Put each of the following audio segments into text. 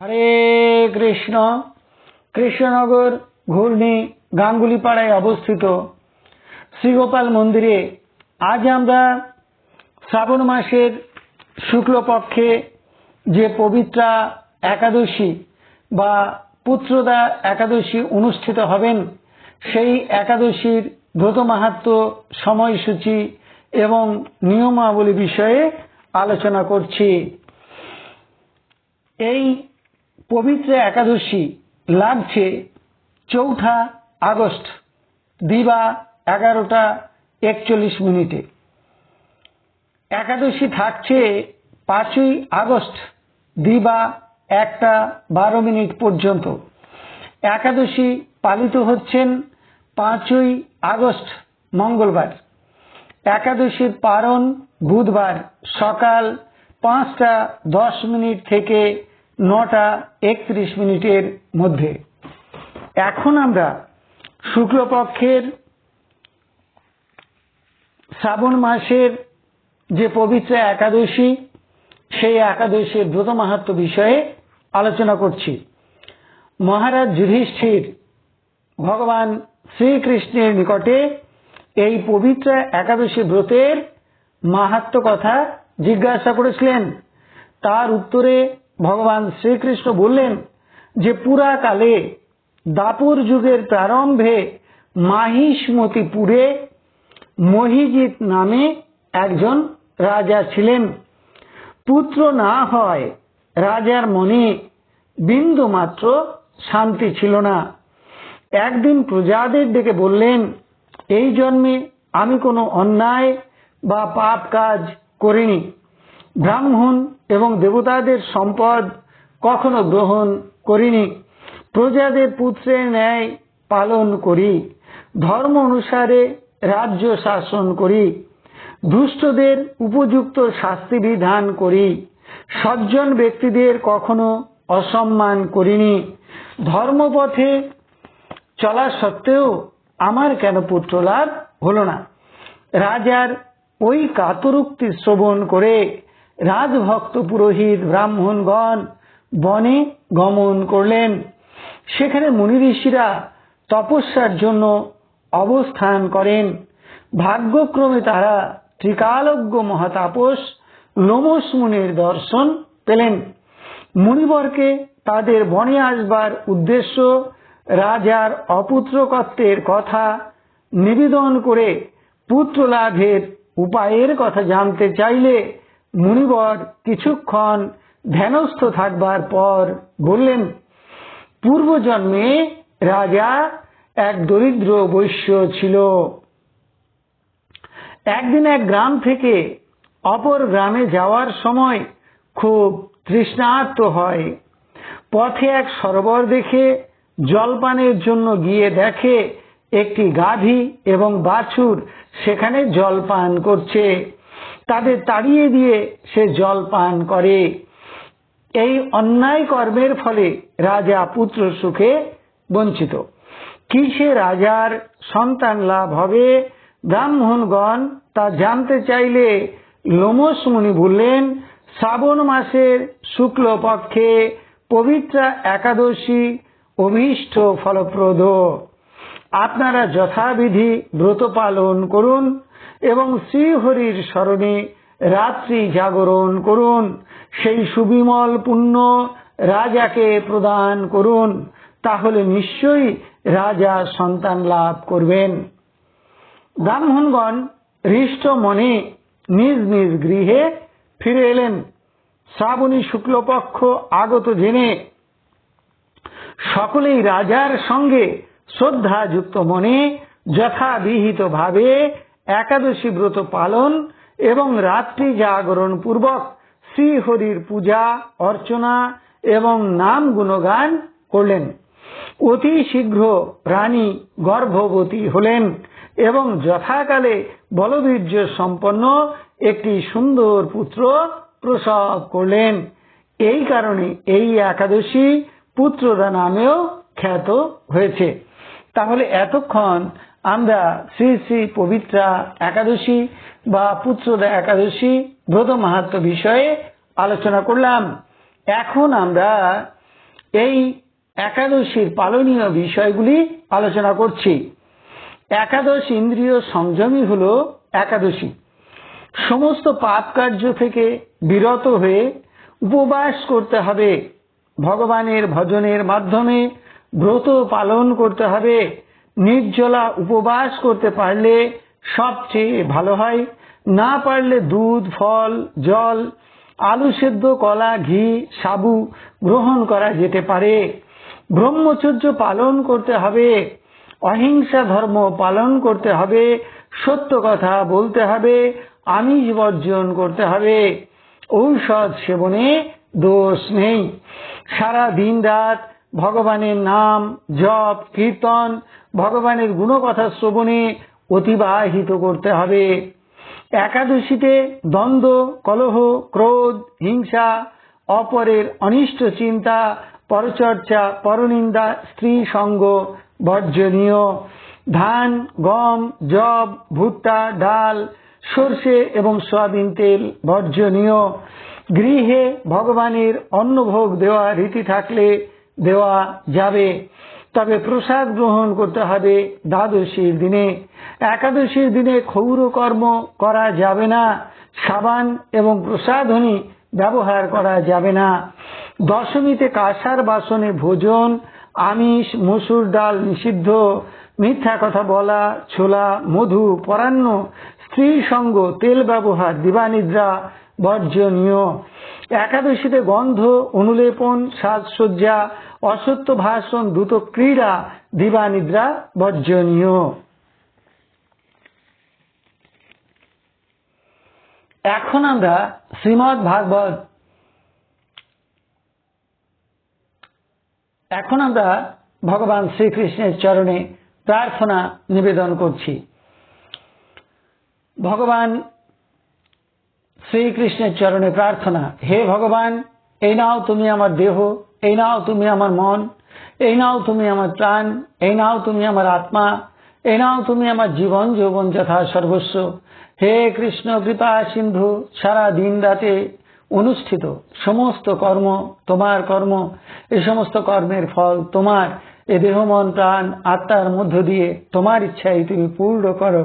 হরে কৃষ্ণ। কৃষ্ণনগর ঘূর্ণি গাঙ্গুলিপাড়ায় অবস্থিত শ্রীগোপাল মন্দিরে আজ আমরা শ্রাবণ মাসের শুক্লপক্ষে যে পবিত্রা একাদশী বা পুত্রদা একাদশী অনুষ্ঠিত হবেন, সেই একাদশীর ব্রত মাহাত্ম সময়সূচি এবং নিয়মাবলী বিষয়ে আলোচনা করছি। এই পবিত্র একাদশী লাগছে চৌঠা আগস্ট, দিবা এগারোটা একচল্লিশ মিনিটে। একাদশী থাকছে পাঁচই আগস্ট, দিবা একটা বারো মিনিট পর্যন্ত। একাদশী পালিত হচ্ছেন পাঁচই আগস্ট, মঙ্গলবার। একাদশীর পারণ বুধবার সকাল পাঁচটা দশ মিনিট থেকে নটা একত্রিশ মিনিটের মধ্যে। এখন আমরা শুক্লপক্ষের শ্রাবণ মাসের যে পবিত্র একাদশী, সেই একাদশীর ব্রত মাহাত্ম বিষয়ে আলোচনা করছি। মহারাজ যুধিষ্ঠির ভগবান শ্রীকৃষ্ণের নিকটে এই পবিত্র একাদশী ব্রতের মাহাত্ম কথা জিজ্ঞাসা করেছিলেন। তার উত্তরে ভগবান শ্রীকৃষ্ণ বললেন যে পুরাকালে দাপুর যুগের প্রারম্ভে মাহিষ্মতিপুরে মহিজিৎ নামে একজন রাজা ছিলেন। পুত্র না হয় রাজার মনে বিন্দু মাত্র শান্তি ছিল না। একদিন প্রজাদের ডেকে বললেন, এই জন্মে আমি কোনো অন্যায় বা পাপ কাজ করিনি। ব্রাহ্মণ এবং দেবতাদের সম্পদ কখনো গ্রহণ করিনি। প্রজাদের পুত্রের ন্যায় পালন করি। ধর্ম অনুসারে রাজ্য শাসন করি। দুষ্টদের উপযুক্ত শাস্তি বিধান করি। সজ্জন ব্যক্তিদের কখনো অসম্মান করিনি। ধর্মপথে চলা সত্ত্বেও আমার কেন পুত্র লাভ হল না? রাজার ওই কাতরুক্তি শ্রবণ করে রাজভক্ত পুরোহিত ব্রাহ্মণগণ বনে গমন করলেন। সেখানে মুনি ঋষিরা তপস্যার জন্য অবস্থান করেন। ভাগ্যক্রমে তারা ত্রিকালজ্ঞ মহাতাপস লোমস মুনির দর্শন পেলেন। মুনিবরকে তাদের বনে আসবার উদ্দেশ্য রাজার অপুত্রকত্বের কথা নিবেদন করে পুত্র লাভের উপায়ের কথা জানতে চাইলে মুনিবর কিছুক্ষণ ধ্যানস্থ থাকবার পর বললেন, পূর্বজন্মে রাজা এক দরিদ্র বৈশ্য ছিল। একদিন এক গ্রাম থেকে অপর গ্রামে যাওয়ার সময় খুব তৃষ্ণার্ত হয়। পথে এক সরোবর দেখে জলপানের জন্য গিয়ে দেখে একটি গাধী এবং বাছুর সেখানে জলপান করছে। তাদের তাড়িয়ে দিয়ে সে জল পান করে। এই অন্যায় কর্মের ফলে রাজা পুত্র সুখে বঞ্চিত। কিসে রাজার সন্তান লাভ হবে? ব্রাহ্মণগণ তা জানতে চাইলে লোমস মুনি বললেন, শ্রাবণ মাসের শুক্ল পক্ষে পবিত্র একাদশী অভীষ্ট ফলপ্রদ। আপনারা যথাবিধি ব্রত পালন করুন এবং শ্রীহরির স্মরণে রাত্রি জাগরণ করুন। সেই সুবিমল পুণ্য রাজাকে প্রদান করুন। তাহলে নিশ্চয়ই রাজা সন্তান লাভ করবেন। ব্রাহ্মণগণ হৃষ্ট মনে নিজ নিজ গৃহে ফিরে এলেন। শ্রাবণী শুক্লপক্ষ আগত জেনে সকলেই রাজার সঙ্গে শ্রদ্ধাযুক্ত মনে যথাবিহিত ভাবে একাদশী ব্রত পালন এবং রাত্রি জাগরণ পূর্বক শ্রীহরির পূজা, অর্চনা এবং নাম গুণগান করলেন। অতি শীঘ্র রানী গর্ভবতী হলেন এবং যথাকালে বলবীর্য সম্পন্ন একটি সুন্দর পুত্র প্রসব করলেন। এই কারণে এই একাদশী পুত্রদা নামেও খ্যাত হয়েছে। তাহলে এতক্ষণ আমরা শ্রী শ্রী পবিত্রা একাদশী বা পুত্রদা একাদশী ব্রত মাহাত্ম বিষয়ে আলোচনা করলাম। এখন আমরা এই একাদশীর পালনীয় বিষয়গুলি আলোচনা করছি। একাদশ ইন্দ্রিয় সংযমী হল একাদশী। সমস্ত পাপ কার্য থেকে বিরত হয়ে উপবাস করতে হবে। ভগবানের ভজনের মাধ্যমে ব্রত পালন করতে হবে। নির্জলা উপবাস করতে পারলে সবচেয়ে ভালো হয়। না পারলে দুধ, ফল, জল, আলু সেদ্ধ, কলা, ঘি, সাবু গ্রহণ করা যেতে পারে। ব্রহ্মচর্য পালন করতে হবে, অহিংসা ধর্ম পালন করতে হবে, সত্য কথা বলতে হবে, আমিষ বর্জন করতে হবে। ঔষধ সেবনে দোষ নেই। সারা দিন রাত ভগবানের নাম জপ, কীর্তন, ভগবানের গুণকথা শ্রবণে অতিবাহিত করতে হবে। একাদশীতে দ্বন্দ্ব, কলহ, ক্রোধ, হিংসা, অপরের অনিষ্ট চিন্তা, পরচর্চা, পরনিন্দা, স্ত্রী সঙ্গ, বর্জনীয়। ধান, গম, জব, ভুট্টা, ডাল, সর্ষে এবং সয়াবিন তেল বর্জনীয়। গৃহে ভগবানের অন্নভোগ দেওয়া রীতি থাকলে দেওয়া যাবে। তবে প্রসাদ গ্রহণ করতে হবে দ্বাদশীর দিনে। একাদশীর দিনে ক্ষৌর কর্ম করা যাবে না, সাবান এবং প্রসাধনী ব্যবহার করা যাবে না। দশমীতে কাঁসার বাসনে ভোজন, আমিষ, মসুর ডাল নিষিদ্ধ, মিথ্যা কথা বলা, ছোলা, মধু, পরান্ন স্ত্রী সঙ্গ, তেল ব্যবহার, দিবানিদ্রা বর্জনীয়। একাদশীতে গন্ধ, অনুলেপন, সাজসজ্জা, অসত্য ভাষণ, দ্রুত ক্রীড়া, দিবানিদ্রা বর্জনীয়। এখন আমরা শ্রীমৎ ভাগবত এখন আমরা ভগবান শ্রীকৃষ্ণের চরণে প্রার্থনা নিবেদন করছি। ভগবান শ্রীকৃষ্ণের চরণে প্রার্থনা, হে ভগবান, এই নাও তুমি আমার দেহ, এই নাও তুমি আমার মন, এই নাও তুমি আমার প্রাণ, এই নাও তুমি আমার আত্মা, এই নাও তুমি আমার জীবন যৌবন যথা সর্বস্ব। হে কৃষ্ণ, কৃপা, সিন্ধু, সারা দিন রাতে অনুষ্ঠিত সমস্ত কর্ম তোমার কর্ম এই সমস্ত কর্মের ফল তোমার। এ দেহ, মন, প্রাণ, আত্মার মধ্য দিয়ে তোমার ইচ্ছাই তুমি পূর্ণ করো।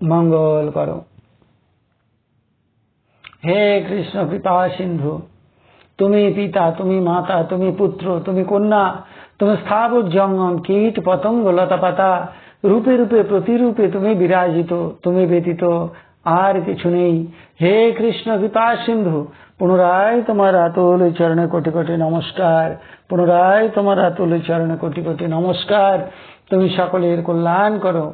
মঙ্গল করো। হে কৃষ্ণ কৃপা সিন্ধু, তুমি পিতা, তুমি মাতা, তুমি পুত্র, তুমি কন্যা, তুমি স্থাবর জঙ্গম, কীট পতঙ্গ, লতা পাতা, রূপে রূপে, প্রতিরূপে তুমি বিরাজিত, তুমি ব্যতীত আর কিছু নেই। হে কৃষ্ণ কৃপা সিন্ধু, পুনরায় তোমার আতুল চরণে কোটি কোটি নমস্কার, পুনরায় তোমার আতুল চরণে কোটি কোটি নমস্কার। তুমি সকলের কল্যাণ করো।